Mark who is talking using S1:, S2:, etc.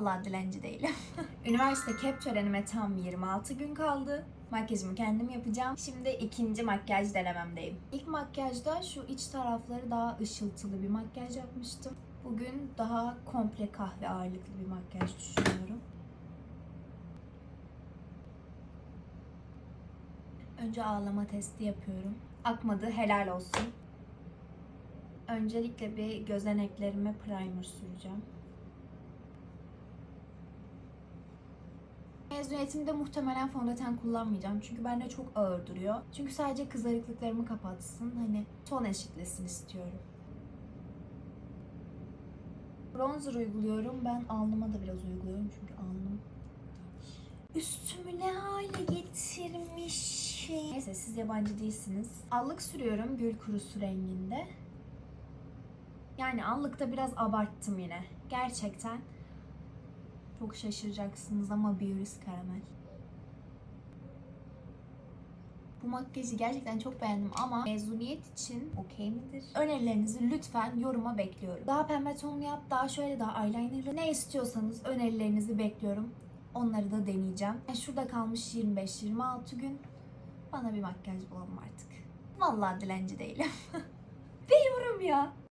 S1: Vallahi dilenci değilim. Üniversite kep törenime tam 26 gün kaldı. Makyajımı kendim yapacağım. Şimdi ikinci makyaj denememdeyim. İlk makyajda şu iç tarafları daha ışıltılı bir makyaj yapmıştım. Bugün daha komple kahve ağırlıklı bir makyaj düşünüyorum. Önce ağlama testi yapıyorum. Akmadı, helal olsun. Öncelikle bir gözeneklerime primer süreceğim. Mezuniyetimde muhtemelen fondöten kullanmayacağım. Çünkü bende çok ağır duruyor. Çünkü sadece kızarıklıklarımı kapatsın. Hani ton eşitlesin istiyorum. Bronzer uyguluyorum. Ben alnıma da biraz uyguluyorum çünkü alnım Üstümü ne hale getirmişim. Neyse siz yabancı değilsiniz. Allık sürüyorum gül kurusu renginde. Yani allıkta biraz abarttım yine. Gerçekten çok şaşıracaksınız ama bir risk karamel. Bu makyajı gerçekten çok beğendim ama mezuniyet için okey midir? Önerilerinizi lütfen yoruma bekliyorum. Daha pembe ton yap, daha şöyle daha eyelinerlı. Ne istiyorsanız önerilerinizi bekliyorum. Onları da deneyeceğim. Yani şurada kalmış 25-26 gün. Bana bir makyaj bulalım artık. Vallahi dilenci değilim. bir yorum ya.